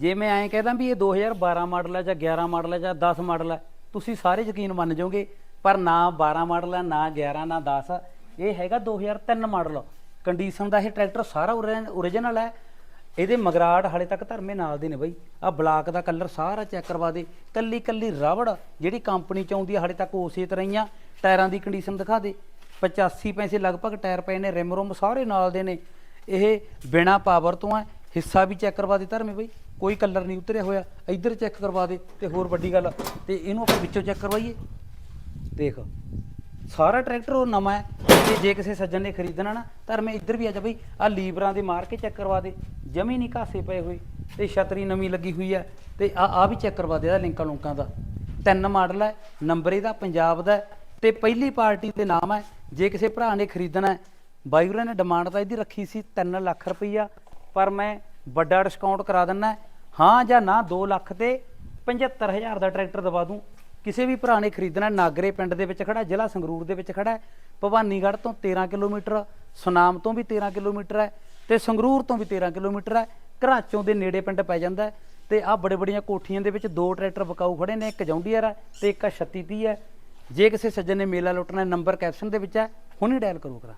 ਜੇ ਮੈਂ ਐਂ ਕਹਦਾ ਵੀ ਇਹ 2012 ਮਾਡਲ ਹੈ ਜਾਂ 11 ਮਾਡਲ ਹੈ ਜਾਂ 10 ਮਾਡਲ ਹੈ ਤੁਸੀਂ ਸਾਰੇ ਯਕੀਨ ਮੰਨ ਜਾਓਗੇ, ਪਰ ਨਾ 12 ਮਾਡਲ ਹੈ ਨਾ 11 ਨਾ 10 ਇਹ ਹੈਗਾ 2003 ਮਾਡਲ। ਕੰਡੀਸ਼ਨ ਦਾ ਇਹ ਟਰੈਕਟਰ ਸਾਰਾ ਓਰੀਜਨਲ ਹੈ ਇਹਦੇ ਮਗਰਾਟ ਹਾਲੇ ਤੱਕ ਧਰਮੇ ਨਾਲ ਦੇ ਨੇ ਬਈ। ਆ ਬਲਾਕ ਦਾ ਕਲਰ ਸਾਰਾ ਚੈੱਕ ਕਰਵਾ ਦੇ। ਕੱਲੀ ਕੱਲੀ ਰਬੜ ਜਿਹੜੀ ਕੰਪਨੀ ਚ ਆਉਂਦੀ ਹੈ ਹਾਲੇ ਤੱਕ ਉਸੇ ਤਰ੍ਹਾਂ ਹੀ ਆ। ਟਾਇਰਾਂ ਦੀ ਕੰਡੀਸ਼ਨ ਦਿਖਾ ਦੇ। 85 ਪੈਸੇ ਲਗਭਗ ਟਾਇਰ ਪਏ ਨੇ ਰਿਮ ਰੁਮ ਸਾਰੇ ਨਾਲ ਦੇ ਨੇ। ਇਹ ਬਿਨਾ ਪਾਵਰ ਤੋਂ ਹੈ ਹਿੱਸਾ ਵੀ ਚੈੱਕ ਕਰਵਾ ਦੇ ਧਰਮੇ ਬਈ। ਕੋਈ ਕਲਰ ਨਹੀਂ ਉਤਰਿਆ ਹੋਇਆ, ਇੱਧਰ ਚੈੱਕ ਕਰਵਾ ਦੇ ਤੇ ਹੋਰ ਵੱਡੀ ਗੱਲ ਤੇ ਇਹਨੂੰ ਆਪਾਂ ਵਿੱਚੋਂ ਚੈੱਕ ਕਰਵਾਈਏ। ਦੇਖ, ਸਾਰਾ ਟਰੈਕਟਰ ਉਹ ਨਵਾਂ ਹੈ, ਤੇ ਜੇ ਕਿਸੇ ਸੱਜਣ ਨੇ ਖਰੀਦਣਾ ਨਾ, ਤਾਂ ਮੈਂ ਇੱਧਰ ਵੀ ਆ ਜਾ ਬਈ ਆ ਲੀਵਰਾਂ ਦੇ ਮਾਰ ਕੇ ਚੈੱਕ ਕਰਵਾ ਦੇ, ਜਮੀ ਨਹੀਂ ਘਾਸੇ ਪਏ ਹੋਏ, ਤੇ ਛਤਰੀ ਨਵੀਂ ਲੱਗੀ ਹੋਈ ਹੈ ਤੇ ਆ ਆ ਵੀ ਚੈੱਕ ਕਰਵਾ ਦੇ ਇਹਦਾ ਲਿੰਕਾਂ ਲੁੰਕਾਂ ਦਾ। ਤਿੰਨ ਮਾਡਲ ਹੈ ਨੰਬਰ ਇਹਦਾ ਪੰਜਾਬ ਦਾ ਹੈ, ਤੇ ਪਹਿਲੀ ਪਾਰਟੀ ਦੇ ਨਾਮ ਹੈ ਜੇ ਕਿਸੇ ਭਰਾ ਨੇ ਖਰੀਦਣਾ ਹੈ, ਬਾਈ ਹੋਰਾਂ ਨੇ ਡਿਮਾਂਡ ਤਾਂ ਇਹਦੀ ਰੱਖੀ ਸੀ 3 ਲੱਖ ਰੁਪਈਆ, ਪਰ ਮੈਂ ਵੱਡਾ ਡਿਸਕਾਊਂਟ ਕਰਾ ਦਿੰਨਾ ਹਾਂ ਜਾਂ ਨਾ 2 ਲੱਖ ਤੇ 75000 ਦਾ ਟਰੈਕਟਰ ਦਵਾ ਦੂੰ। ਕਿਸੇ ਵੀ ਭਰਾ ਨੇ ਖਰੀਦਣਾ, ਨਾਗਰੇ ਪਿੰਡ ਦੇ ਵਿੱਚ ਖੜਾ, ਜ਼ਿਲ੍ਹਾ ਸੰਗਰੂਰ ਦੇ ਵਿੱਚ ਖੜਾ ਹੈ। ਭਵਾਨੀਗੜ੍ਹ ਤੋਂ 13 ਕਿਲੋਮੀਟਰ, ਸੁਨਾਮ ਤੋਂ ਵੀ 13 ਕਿਲੋਮੀਟਰ ਹੈ ਤੇ ਸੰਗਰੂਰ ਤੋਂ ਵੀ 13 ਕਿਲੋਮੀਟਰ ਹੈ। ਘਰਾਚੋਂ ਦੇ ਨੇੜੇ ਪਿੰਡ ਪੈ ਜਾਂਦਾ ਹੈ ਤੇ ਆ ਬੜੇ ਬੜੀਆਂ ਕੋਠੀਆਂ ਦੇ ਵਿੱਚ ਦੋ ਟਰੈਕਟਰ ਬਕਾਊ ਖੜੇ ਨੇ, ਇੱਕ ਜੌਂਡੀਅਰ ਹੈ ਤੇ ਇੱਕ 3630 ਹੈ। ਜੇ ਕਿਸੇ ਸੱਜਣ ਨੇ ਮੇਲਾ ਲੁੱਟਣਾ ਨੰਬਰ ਕੈਪਸ਼ਨ ਦੇ ਵਿੱਚ ਹੈ, ਹੁਣੀ ਡਾਇਲ ਕਰੋ ਕਰਾ